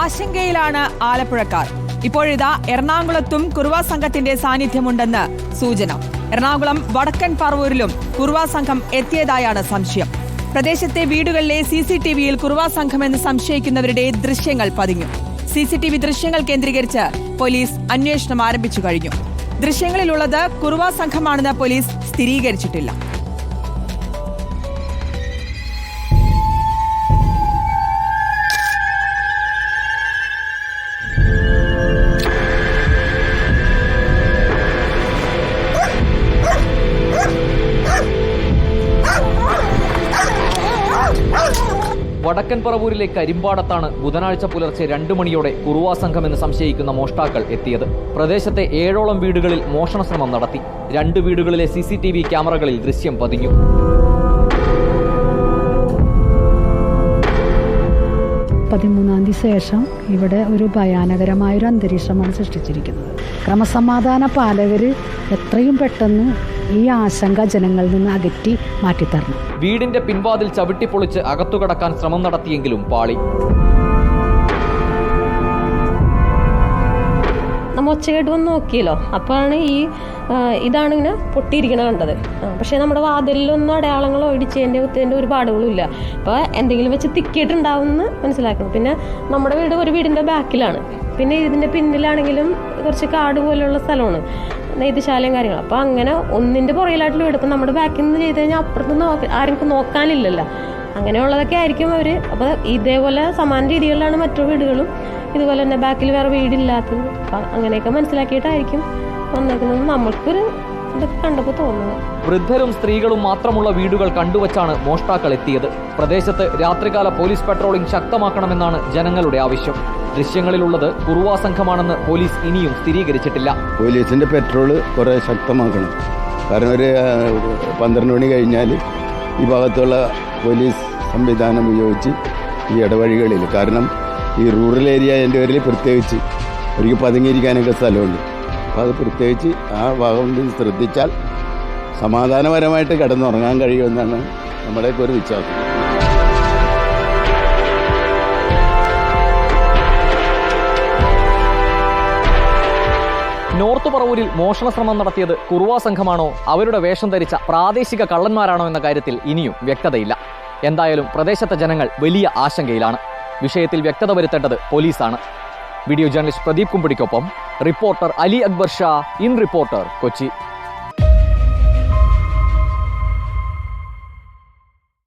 ആശങ്കയിലാണ് ആലപ്പുഴക്കാർ. ഇപ്പോഴിതാ എറണാകുളത്തും കുറുവാ സംഘത്തിന്റെ സാന്നിധ്യമുണ്ടെന്ന് സൂചന. എറണാകുളം വടക്കൻ പറവൂരിലും കുറുവാ സംഘം എത്തിയതായാണ് സംശയം. പ്രദേശത്തെ വീടുകളിലെ സി സി ടി വിയിൽ കുറുവ സംഘമെന്ന് സംശയിക്കുന്നവരുടെ ദൃശ്യങ്ങൾ പതിഞ്ഞു. സി സി ടി വി ദൃശ്യങ്ങൾ കേന്ദ്രീകരിച്ച് പോലീസ് അന്വേഷണം ആരംഭിച്ചു കഴിഞ്ഞു. ദൃശ്യങ്ങളിലുള്ളത് കുറുവാ സംഘമാണെന്ന് പോലീസ് സ്ഥിരീകരിച്ചിട്ടില്ല. വടക്കൻ പറവൂരിലെ കരിമ്പാടത്താണ് ബുധനാഴ്ച പുലർച്ചെ രണ്ടു മണിയോടെ കുറുവാ എന്ന് സംശയിക്കുന്ന മോഷ്ടാക്കൾ എത്തിയത്. പ്രദേശത്തെ ഏഴോളം വീടുകളിൽ മോഷണ ശ്രമം നടത്തി. രണ്ട് വീടുകളിലെ സി ക്യാമറകളിൽ ദൃശ്യം പതിഞ്ഞു. പതിമൂന്നാം തീയതി ശേഷം ഇവിടെ ഒരു ഭയാനകരമായൊരു അന്തരീക്ഷമാണ് സൃഷ്ടിച്ചിരിക്കുന്നത്. ക്രമസമാധാന പാലകർ എത്രയും പെട്ടെന്ന് ഈ ആശങ്ക ജനങ്ങളിൽ നിന്ന് അകറ്റി മാറ്റിത്തരണം. വീടിന്റെ പിൻവാതിൽ ചവിട്ടിപ്പൊളിച്ച് അകത്തുകടക്കാൻ ശ്രമം നടത്തിയെങ്കിലും പാളി. നമ്മ ഒച്ചകേട്ട് വന്ന് നോക്കിയല്ലോ. അപ്പോഴാണ് ഈ ഇതാണ് ഇങ്ങനെ പൊട്ടിയിരിക്കണ കണ്ടത്. പക്ഷേ നമ്മുടെ വാതിലിലൊന്നും അടയാളങ്ങളോ ഇടിച്ചതിന്റെ കുത്തിന്റെ ഒരു പാടുകളും ഇല്ല അപ്പോൾ എന്തെങ്കിലും വെച്ച് തിക്കിയിട്ടുണ്ടാവുമെന്ന് മനസ്സിലാക്കണം. പിന്നെ നമ്മുടെ വീട് ഒരു വീടിന്റെ ബാക്കിലാണ്. പിന്നെ ഇതിന്റെ പിന്നിലാണെങ്കിലും കുറച്ച് കാട് പോലെയുള്ള സ്ഥലമാണ്. നെയ്ത്തുശാലയും കാര്യങ്ങളും. അപ്പോൾ അങ്ങനെ ഒന്നിന്റെ പുറകിലായിട്ടുള്ള വീട്. ഇപ്പം നമ്മുടെ ബാക്കിൽ നിന്ന് ചെയ്ത് കഴിഞ്ഞാൽ അപ്പുറത്ത് നോക്ക ആർക്കും നോക്കാനില്ലല്ലോ. അങ്ങനെയുള്ളതൊക്കെ ആയിരിക്കും അവർ അപ്പോൾ ഇതേപോലെ സമാന രീതികളിലാണ് മറ്റു വീടുകളും. ഇതുപോലെ തന്നെ ബാക്കിൽ വേറെ വീടില്ലാത്തത്. അപ്പം അങ്ങനെയൊക്കെ മനസ്സിലാക്കിയിട്ടായിരിക്കും വന്നേക്കുന്നത്. നമ്മൾക്കൊരു ഇതൊക്കെ കണ്ടപ്പോൾ തോന്നുന്നത് വൃദ്ധരും സ്ത്രീകളും മാത്രമുള്ള വീടുകൾ കണ്ടുവച്ചാണ് മോഷ്ടാക്കൾ എത്തിയത്. പ്രദേശത്ത് രാത്രികാല പോലീസ് പെട്രോളിംഗ് ശക്തമാക്കണമെന്നാണ് ജനങ്ങളുടെ ആവശ്യം. ദൃശ്യങ്ങളിലുള്ളത് കുറുവാ സംഘമാണെന്ന് പോലീസ് ഇനിയും സ്ഥിരീകരിച്ചിട്ടില്ല. പോലീസിന്റെ പെട്രോൾ കുറെ ശക്തമാക്കണം. കാരണം ഒരു പന്ത്രണ്ട് മണി കഴിഞ്ഞാൽ ഈ ഭാഗത്തുള്ള പോലീസ് സംവിധാനം ഉപയോഗിച്ച് ഈ ഇടവഴികളിൽ. കാരണം ഈ റൂറൽ ഏരിയ എന്റെ പേരിൽ പ്രത്യേകിച്ച് ഒരിക്കൽ പതുങ്ങിയിരിക്കാനൊക്കെ സ്ഥലമുണ്ട്. അപ്പോൾ അത് പ്രത്യേകിച്ച് ആ ഭാഗം ശ്രദ്ധിച്ചാൽ സമാധാനപരമായിട്ട് കിടന്നുറങ്ങാൻ കഴിയുമെന്നാണ് നമ്മുടെയൊക്കെ ഒരു വിശ്വാസം. നോർത്ത് പറവൂരിൽ മോഷണ ശ്രമം നടത്തിയത് കുറുവാ സംഘമാണോ? അവരുടെ വേഷം ധരിച്ച പ്രാദേശിക കള്ളന്മാരാണോ എന്ന കാര്യത്തിൽ ഇനിയും വ്യക്തതയില്ല. എന്തായാലും പ്രദേശത്തെ ജനങ്ങൾ വലിയ ആശങ്കയിലാണ്. വിഷയത്തിൽ വ്യക്തത വരുത്തേണ്ടത് പോലീസാണ്. Video journalist Pradeep കുമ്പടിക്കൊപ്പം reporter Ali Akbar Shah in reporter Kochi.